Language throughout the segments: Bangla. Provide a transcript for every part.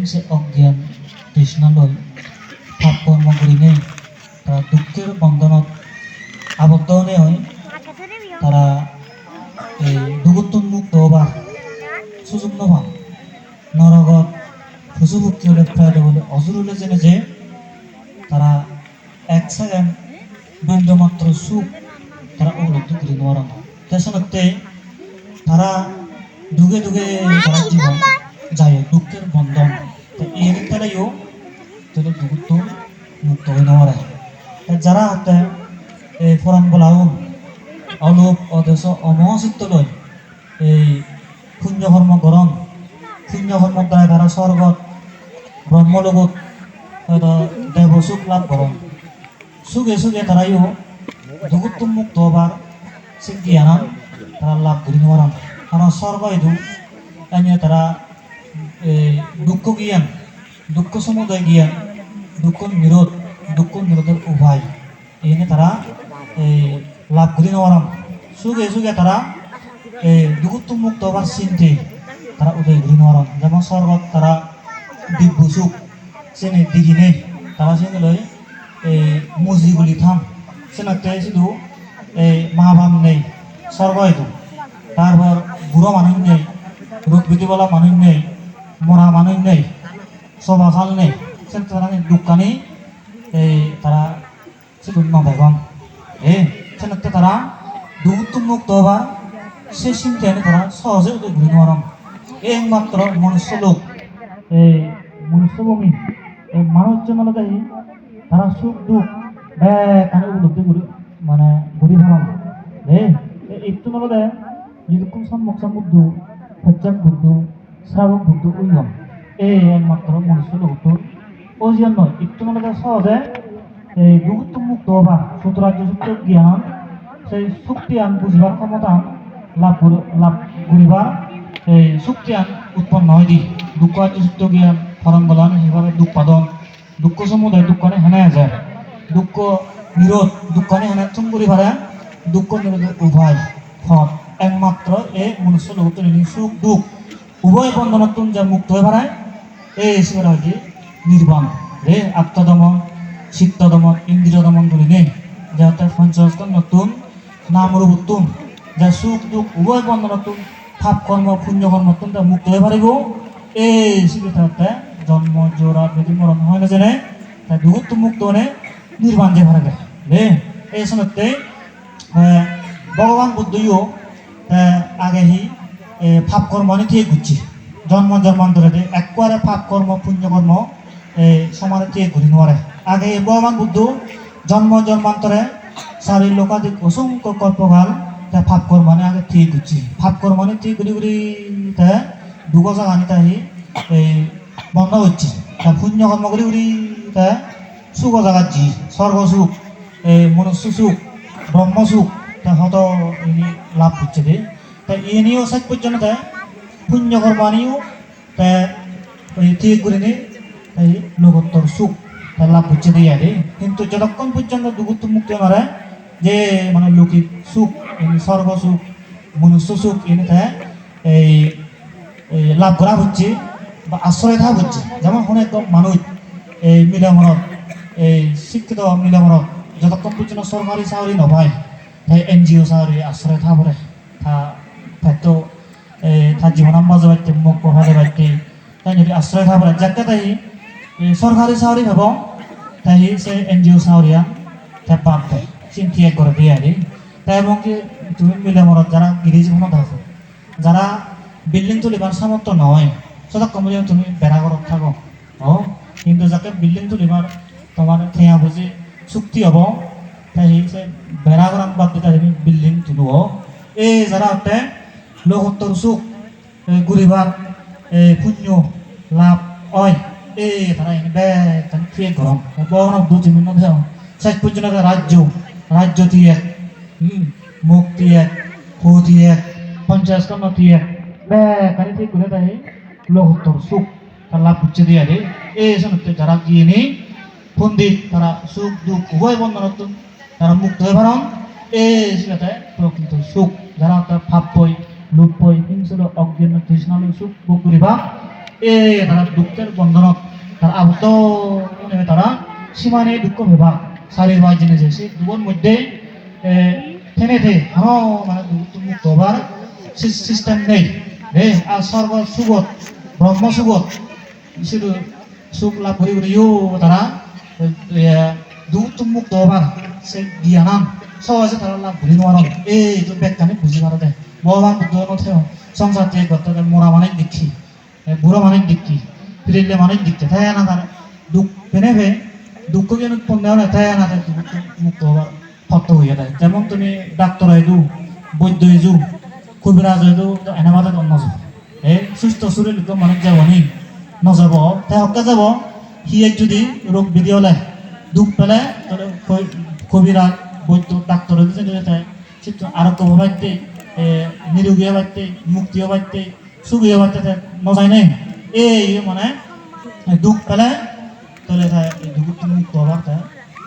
হিংসে অজ্ঞান, তৃষ্ণালয় পাপ কর্ম কৰি তারা দুঃখের বন্ধনত আবদ্ধ হয় তারা এই দুগুত্তন মুক্ত হবার সুযোগ নপাম নরগত পশুভুক্তি হলে প্রায় বলে অজুর হলে জেনে যে তারা এক সেকেন্ড বিন্দুমাত্র সুখ তারা উপলব্ধি করে নেওয়ার তেসনতে তারা দুগে দুগে তারা জীবন যায়, দুঃখের বন্ধন তো এর তারাইও তাদের দুগুত্ব মুক্ত হয়ে নেওয়ার যারা হতে এই ফরম বলাউন অলুপ অদেশ অমহচিত্ত লয় এই শূন্য কর্ম গৰম শূন্য কৰ্মৰ দ্বাৰা তারা স্বৰ্গত ব্ৰহ্মলোকত হয়তো দেৱসুখ লাভ গৰম সুখে সুখে তারাইও দুগুত্ব মুক্ত হবার সিদ্ধি আনান তারা লাভ করি নেওয়ার কারণ স্বর্গ এদু এনে তারা দুঃখ জ্ঞান, দুঃখ সমুদয় জ্ঞান, দুঃখ নিরোধ, দুঃখ নিরোধের উপায় এনে তারা লাভ করি নেওয়ার সুখে সুখে তারা এই দুগুত্ব মুক্ত হবার চিন্তে তারা উদয় করি নেওয়ার যেমন স্বর্গত তারা দিব্য সুখ সেনে দিগিনে, তারা সেগুলো এই মসজিদগুলি থাম। সেনাতে শুধু এই মহাভাম নেই স্বর্গ তারপর বুড়ো মানুষ নেই রোগ বিধিবলা মানুষ নেই মরা মানুষ নেই সবাখাল নেই সেটা তারা দোকানে এই তারা শুধু নবেগম এ, সেনাতে তারা দুগুত্ব মুক্ত হবার সে চিন্তায় তারা সহজে ঘুরি নরম একমাত্র মনুষ্য লোক। এই মনুষ্যভূমি এই মানুষ দেয় তারা সুখ, দুঃখ বেকানে উপলব্ধি করি মানে ঘুরি ভালাম রে একটু নলদে যেরকম সম্মুখ সম্বুদ্ধ সজ্জাক বুদ্ধ শ্রাবক বুদ্ধ উইগম এই একমাত্র মনুষ্য লোক ওই জন্য একটু নলদে সহজে এই দুগুত্ব মুক্ত হবা সুতরাজ্য সুপ্ত জ্ঞান, সেই শক্তি আন বুঝবার ক্ষমতা, লাভ লাভ করিবার এই শক্তি আন উৎপন্ন হয় দি দুঃখ সুপ্ত জ্ঞান ফরম বলান সেভাবে দুঃখ পাদন, দুঃখ সমুদায় দুঃখনে হেনে যায় দুঃখ নিরোধ দুঃখনে হেনে চুম করি পারে দুঃখ নিরোধের উভয়। ফল একমাত্র এ মনুষ্য লোক সুখ, দুঃখ। উভয় বন্ধনতুন যা মুক্ত হয়ে পারে এই হিসেবে হচ্ছে নির্বাণ। রে আত্মদমন চিত্তদমন ইন্দ্রিয় দমন করি নেই যাতে পঞ্চস্ত নতুন নাম রূপ তুম। যা সুখ, দুঃখ, উভয় বন্ধনতুন পাপ কর্ম, পুণ্য কর্ম তুম যা মুক্ত হয়ে পারিব এই হিসেবে থাকতে জন্ম, জোড়া, বেদি, মরণ হয় না জেনে। তাই দুগুত্ব মুক্ত হনে নির্বাণ যে পারে রে এই সময়তে ভগবান বুদ্ধইও আগে হি এ, পাপ কর্ম নিয়ে ঘুরছি। জন্ম জন্মান্তরে একবারে পাপ কর্ম পুণ্য কর্ম এই সমানে দিয়ে ঘুরি নোয়ারে। আগে ভগবান বুদ্ধ জন্ম জন্মান্তরে চারি লোকাধিক অসংখ্য কল্পকাল তা পাপ কর্মনে আগে ঠিক ঘুরছি। পাপ কর্মনে ঠিক ঘুরি ঘুরি তা দুগো জাগানি তাহি এই বন্ধ হচ্ছে। তা পুণ্য কর্ম করি ঘুরি তা সুখ জাগাত জি স্বর্গ সুখ এই মনুষ্য সুখ ব্রহ্ম সুখ তা হত লাভ হচ্ছে দে তা ইনিও শেষ পর্যন্ত তা পুণ্য কর্মানিও তা ওই ঠিক করে নি এই লোকোত্তর সুখ তা লাভ হচ্ছে দিয়ে আরে কিন্তু যতক্ষণ পর্যন্ত দুগুত্ব মুক্তি মারে যে মানে লৌকিক সুখ স্বর্গ সুখ, মনুষ্য সুখ, এনে তা এই লাভ করা হচ্ছে বা আশ্রয় থাকা হচ্ছে। যেমন অনেক মানুষ এই মিলামনত এই শিক্ষিত মিলামনত যতক্ষণ পর্যন্ত সরকারি চাকরি নপায় তাই এন জি অ চাকরি আশ্রয় থাকা পরে তা এই তার জীবনাম বাজে বাড়তে মুখ পহাতে বাড়তে। তাই যদি আশ্রয় থাকা পরে যাকে তাই সরকারি চাকরি ভাব, তাই সে এন জি অ চাকরিয়া তাই বাদ দেয় চিন্তি এক করে দিয়ে আরে তাই এবং কি, তুমি মিলামনত যারা গিরি জীবনত আছে, যারা বিল্ডিং তুলিবার সামর্থ্য নয় ততক্ষণ পর্যন্ত তুমি বেড়া ঘরত থাকো। ও, কিন্তু যাতে বিল্ডিং তুলিবার তোমার ঠেয়া বুঝি চুক্তি হব, তাই সে বেড়া ঘরান বাদ দিতে তুমি বিল্ডিং তুলো। এই যারা হতে লোকোত্তর সুখ এই পুণ্য লাভ হয় এই তারা তারা ফিরে গরম বড় দুটি মিনিট দেও শেষ পর্যন্ত রাজ্য রাজ্য দিয়ে, হুম মুক্তি এক ভূতি এক পঞ্চাশ কর্মতি এক বেকারি ঠিক করে দেয় লোকোত্তর সুখ তার লাভ হচ্ছে দিয়ে রে। এই সমস্ত যারা গিয়ে নেই পন্ডিত তারা সুখ, দুঃখ, উভয় বন্ধন তারা মুক্ত হয়ে পারন এই প্রকৃত সুখ, যারা তার ভাব বই লোক বই হিংসল অজ্ঞান তৃষ্ণালয় সুখ ভোগ করিবা। এ তারা দুঃখের বন্ধনত তারা আবদ্ধ হয় তারা সীমানে দুঃখ ভেবা শারীর বা জিনিস সেই দুটোর মধ্যে থেনে থে হ্যাঁ মানে মুক্ত হবার সিস্টেম নেই। রে আর সর্ব সুগত ব্রহ্ম সুগত শুধু সুখ লাভ করি করি ইউ তারা দুঃখ মুক্ত হবার সেই জ্ঞানান সহজে তারা লাভ করি নোৱাৰম এইটো ব্যাখ্যানে বুজি পাৰ দে ভগৱান বুদ্ধ নথেও সংসার যে করতে মোরা মানে দেখি বুড়ো মানে দেখি ফিরিলে মানে দেখতে তাই না তার? দুঃখ পেনে ভে, দুঃখ যেন পণ্যেও না, তাই না তার? মুক্ত হবার ফত হয়ে যায়। যেমন তুমি ডাক্তার হইদু বৈদ্য হইজু কবিরাজ হইদু এনে মাতে নজর এই সুস্থ শরীর মানুষ যাব নি নযাব তাই হকে যাব সিয়ে যদি রোগ বিধি হলে, দুখ পেলে, তাহলে কবিরাজ, বৈদ্য, ডাক্তার হইতে তাই। আরোগ্য হবাইতে নিরোগী হবাইতে মুক্তি হবাইতে সুখী হবাইতে নজাই নেই। এই মানে দুখ পেলে তাহলে দুঃখ মুক্ত হবার তাই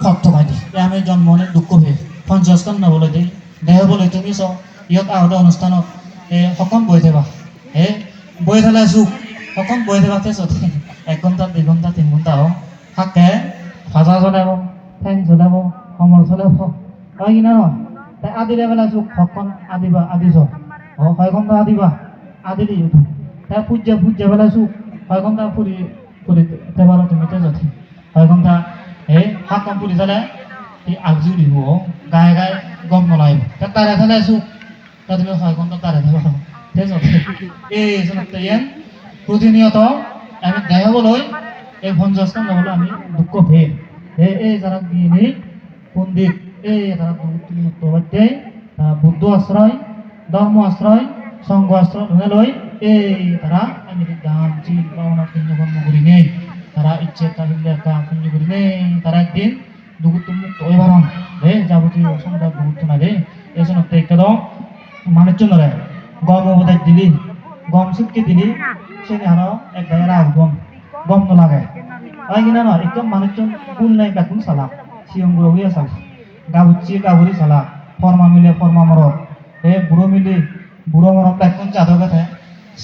ভক্ত পাইতি আমি জন্ম নে দুঃখ হয়ে পঞ্চাশ কান নবলৈ দি দেহ বলে তুমি চ ইয়াত আহোঁতে অনুষ্ঠানত এ সকম বহি থাকা। এ বহি থালে সুখ, সকম বহি থাকাতে চতে এক ঘণ্টা, দুই ঘণ্টা, তিন ঘণ্টা হওক থাকে ভাজা জ্বলাব ফেন জ্বলাব সমল চলাব। হয় কিনা নহয়? তাই আদিলে বেলা সুখ সকম আদিবা, আদিছ। অ ছয় ঘণ্টা আদিবা, আদিলি তাই পূজ্য পূজ্য বেলা ছয় ঘণ্টা ফুৰি ফুৰি তেবাৰ তুমি তেজতে ছয় ঘণ্টা এই সাতখন পুলি চালে এই আগজু দিব গায়ে গায়ে গম নলাইব। তা তাৰে চালে আছো তা তুমি ঘণ্টা তাৰে থাকা তেজতে এই জনতে ইয়ান প্রতিনিয়ত আমি দেখাবলৈ এই পঞ্চাশখন ল'বলৈ আমি দুঃখ ভেদ এই এই যারা গিনি পণ্ডিত এই তারা মুক্তবাদ্যায় তারা বুদ্ধ আশ্রয়, ধর্ম আশ্রয় সংঘ আশ্রয় লই এই তারা আমি গান চিল পাওনা পুণ্য কর্ম করি নেই তারা ইচ্ছে তাহলে একটা পুণ্য করি নেই তারা একদিন দুগুত্ব মুক্ত হয়ে পারন রে যাবতীয় অসংখ্য দুগুত্ব না রে। এই জন্য একদম মানুষ জন্য রে। গম অবদায় দিলি, গম সুটকে দিলি, সেনে আরও এক গায়ে রাগ গম। গম নলাগে হয় কিনা নয় একদম মানুষজন কুল নাই বেকুন চালা সিয়ং বুড়ো হইয়া চাল গাবুচি গাবুরি চালা ফর্মা মিলে ফর্মা মরত এ বুড়ো মিলি, বুড়ো মরত বেকুন চাদর কথা।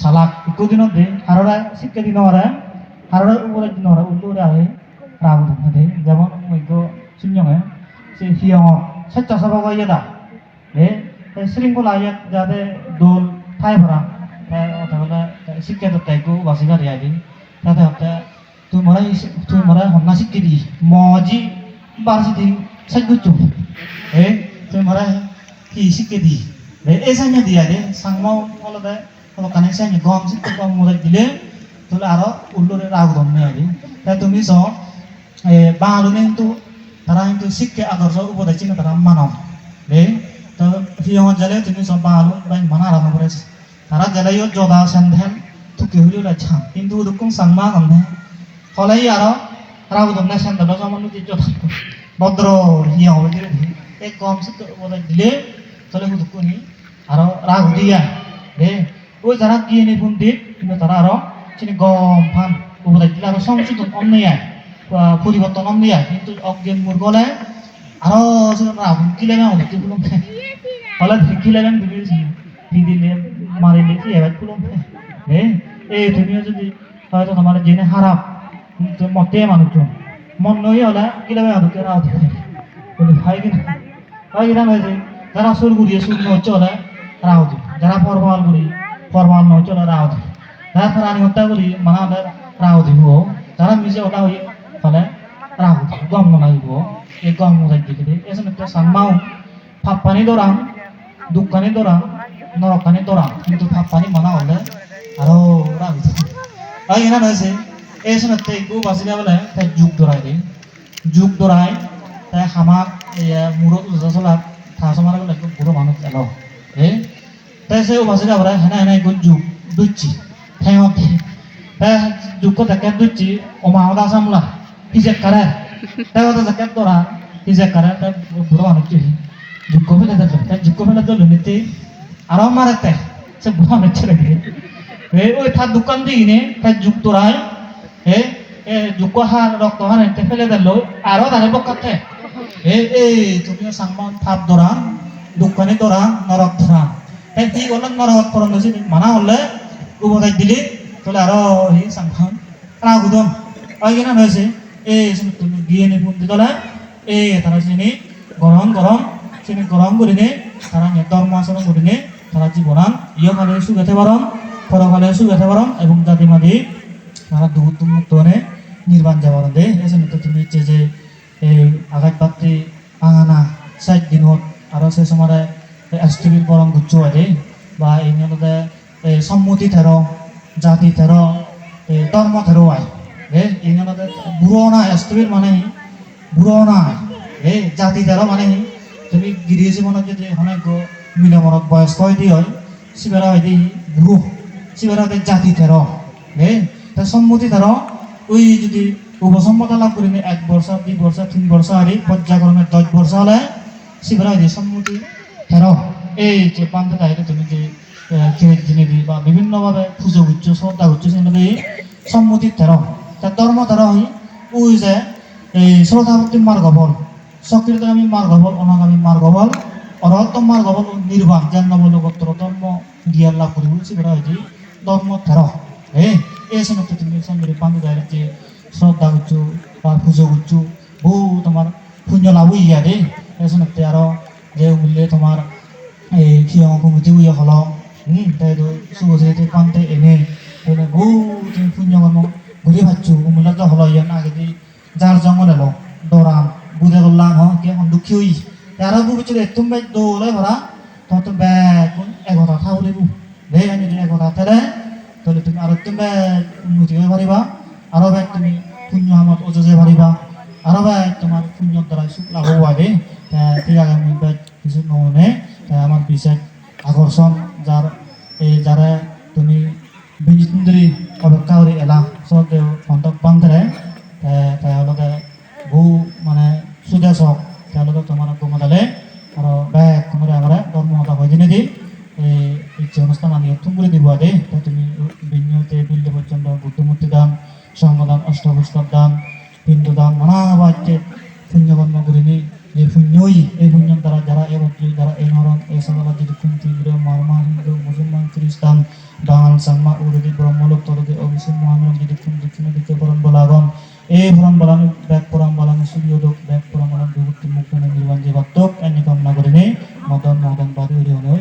চালাক ইকো দিনত দে, হাররা শিক্ষা দিন হারা হাররা উপরে দিন হারা উল্টো আহে। রাগ ধরতে দে, যেমন মৈক্য শুনজঙে সে হিয়ং সেচ্চা সবা গাইয়া দা এ শৃঙ্খলা ইয়াত যাতে দোল ঠাই ভরা। অথবা শিক্ষাত তাইকো বাসিগার ইয়াদি তাতে হতে তুই মরাই তুই মরাই হন্না শিক্ষি দি মজি বারসি দি সাইগুচু এ তুই মরাই কি শিক্ষি দি এ এই সাইnya দিয়া দে সাংমাও হলদে হলো কানে সাইnya গম শিক্ষি গম মরাই দিলে তাহলে আরও উল্লোরে রাগ ধরনে আদি তাই তুমি স এ বাঙালি কিন্তু তারা কিন্তু শিক্ষা আদর্শ উপদেশ চিন্তা তারা মানব রে তো হিয়ঙত জালে তুমি সব বাঙালি বাই মানা আরম্ভ করেছে তারা জালাইও জদা সেন্ধেন থুকি হইলেও রাখছাম কিন্তু ওরকম সাংমা গন্ধে হলাই আরও রাগ ধরনে সেন্ধেল সামান্য যে জদা ভদ্র হিয়ং হবে দিলে এক কম উপদেশ দিলে তাহলে হুদুকুনি আরও রাগ দিয়া রে? ওই যারা গিয়ে নি পন্ডিত কিন্তু তারা আরও চিনি গম, ফান উপদেশ দিলে আরও সংশোধন অন্যায় পরিবর্তন অন্যায় কিন্তু অজ্ঞান মূর্গলে আরও রাহুল কিলে না হলে তুই হলে কিলে না দিদিলে মারিলে কি এবার কুলম এ এই তুমিও যদি হয়তো তোমার জেনে হারাপ মতে মানুষজন। মন নই হলে কিলে মানুষকে রাও দিবে বলে, ভাই কিনা ভাই কিনা হয়েছে যারা সুর ঘুরিয়ে সুর নচ্ছে হলে রাও দিবে যারা ফরমাল ঘুরি ফরমাল নচ্ছে হলে রাও দিবে যারা হত্যা করি, মানা হলে রাও দিব যারা মিশে ওটা হয়ে হলে রাও দিব গম নালাগিব এই গম মোজাই দিকে দিয়ে এসে একটা সাম্মাও ফাপ্পানি দরাম দুঃখানি দরাম নরকানি দরাম কিন্তু ফাপ্পানি মানা হলে আরও রাগ দিব আর এনা হয়েছে এই সময় একটু বাঁচিলে বলে তাই যুগ দরাই দিই যুগ দরাই তাই হামাক চলা, ঠা চমাৰ বলে বুঢ়ো মানুহ এলো এ, তাই সে বাঁচিলে বলে হেনা হেনা একদম যুগ। দুচ্ছি ঠেঙত। তাই যুগত একে দুচ্ছি অমাহত আসামলা হিজেক কাৰে। তাই কথা জাকেট দৰা হিজেক কাৰে, তাই মানুহ কি যুগ ফেলে দিল তাই যুগ ফেলে দিল নীতি আরও মারাতে সে বুঢ়ো মানুহ ছেড়ে দিয়ে এ ওই তার দোকান দিয়ে নে তার যুগ দরাই এ এ যুগ হার রক্ত হার এতে ফেলে দিল আরও তারে বকাতে এ এই তুমিও সাংমান থাপ দরান দোকানে দরান নরক ধরান এই কি বললেন নরক করণ মানা হলে উপদেশ দিলি hi sangkhang ra gudon ai gena noise e sini tumi giye ni pun ditole e tara sini গরম গরম sini গরম তারা নে ধর্ম আচরণ করine তারা জীবনান ইয় কালে সুগেতে পারম পরকালে সুগেতে পারম এবং জাতি মাদি তারা দুহুত মুক্ত হনে নির্বাণ যাবার দে এসে তো তুমি যে যে এই আঘাত পাত্রী আঙানা সাইড দিনত আৰু সে সময় এছ টি বিৰ পৰম গুচ্ছ আদি বা এই সম্মতি থেৰ জাতি থেৰ ধৰ্ম থেৰ আই। এই মতে বুঢ়ো এছ টি বিৰ মানে বুঢ়ো এই জাতি থেৰ মানে তুমি গিৰি জীৱনত যদি অনেক মিলমৰত বয়স্ক হয় দি হয় শিবেৰা হয় দি বুঢ়ো হয় জাতি থেৰ এ তা সম্মতি থেৰ ওই যদি উপসম্মতা লাভ করিনি, এক বর্ষ, দুই বর্ষ, তিন বর্ষ, আরে পর্যায়ক্রমে দশ বর্ষ হলে শিবরা যে সম্মতি হেরো এই যে পান্তে তাইলে তুমি যে কেউ জিনিদি বা বিভিন্নভাবে পুজো গুচ্ছ শ্রদ্ধা গুচ্ছ সেগুলো সম্মতি তের তার ধর্ম তের হই ওই যে, এই শ্রদ্ধাভক্তি মার্গ বল সক্রিয়তাগামী মার্গ বল, অনাগামী মার্গ বল অরহত্তম মার্গ বল নির্বাণ জন্ম বল গোত্র ধর্ম জ্ঞান লাভ করিব শিবরা হয়েছে ধর্ম তের এই এই সমস্ত তুমি সঙ্গে পান্তে তাইলে যে শ্রদ্ধা গুচ্ছু বা পুজো গুচ্ছু বহু তোমার পুণ্য লাভ ইয়া দেই এসনতে আরও যে উল্লে তোমার এই কিয়ং কুমুতি উইয়া হলম হুম, তাই তো সুবজেতে পান্তে এনে এনে বহু তুমি পুণ্য কর্ম ঘুরে ভাচ্ছু উমুলা তো হলো ইয়া না যদি যার জঙ্গল এলো দৌড়ান বুধে করলাম হ কে এখন দুঃখী হই। তারা বুঝছিল একদম বাই দৌড়ে ভরা তত ব্যাগ এগতা থাউলে বু দে আমি যদি এগতা তেলে তাহলে তুমি আরও তুমি উন্নতি হয়ে পারিবা আরও ব্যাগ তুমি পুণ্য আমার অজজে পারিবা আরও ব্যাগ তোমার পুণ্যর দ্বারা সুখ লাভ হবে। সেই আগামী ব্যাগ কিছু নমনে আমার বিশেষ আকর্ষণ, যার এই যারা তুমি বিন্দুরি অপেক্ষা করে, এলা সব সন্তক বান্ধৰে তেওঁলোকে বহু মানে সুদেশক তেওঁলোকে তোমাৰ গোমদালে আৰু বেগ কোনোৰে আমাৰ ধৰ্মতা হৈ দিনে দি এই ইচ্ছে অনুষ্ঠান আমি করে দিব আদে তো তুমি বিনিয়োগে বিল্ড পর্যন্ত বুদ্ধমূর্তি দান সংগদান অষ্টপুস্তক দান, পিণ্ড দান নানা বাক্যে পুণ্যকর্ম করিনি। এই পুণ্যই, এই পুণ্যর দ্বারা যারা এ বদ্রী যারা এই নরম এই সকল যদি কুন্তি মারমা, হিন্দু, মুসলমান খ্রিস্টান বাঙাল সাংমা উরদি, ব্রহ্মলোক তলদি অভিষেক মহামিলন যদি কুন দক্ষিণ দিকে পরম বলাগন এই পরম বলানো ব্যাগ পরম বলানো সূর্যোদক ব্যাগ পরম বলানো, বিভক্তি মুক্ত নির্বাণ যে বাক্তক এনে কামনা করিনি। মদন মদন বাদী হরি হনে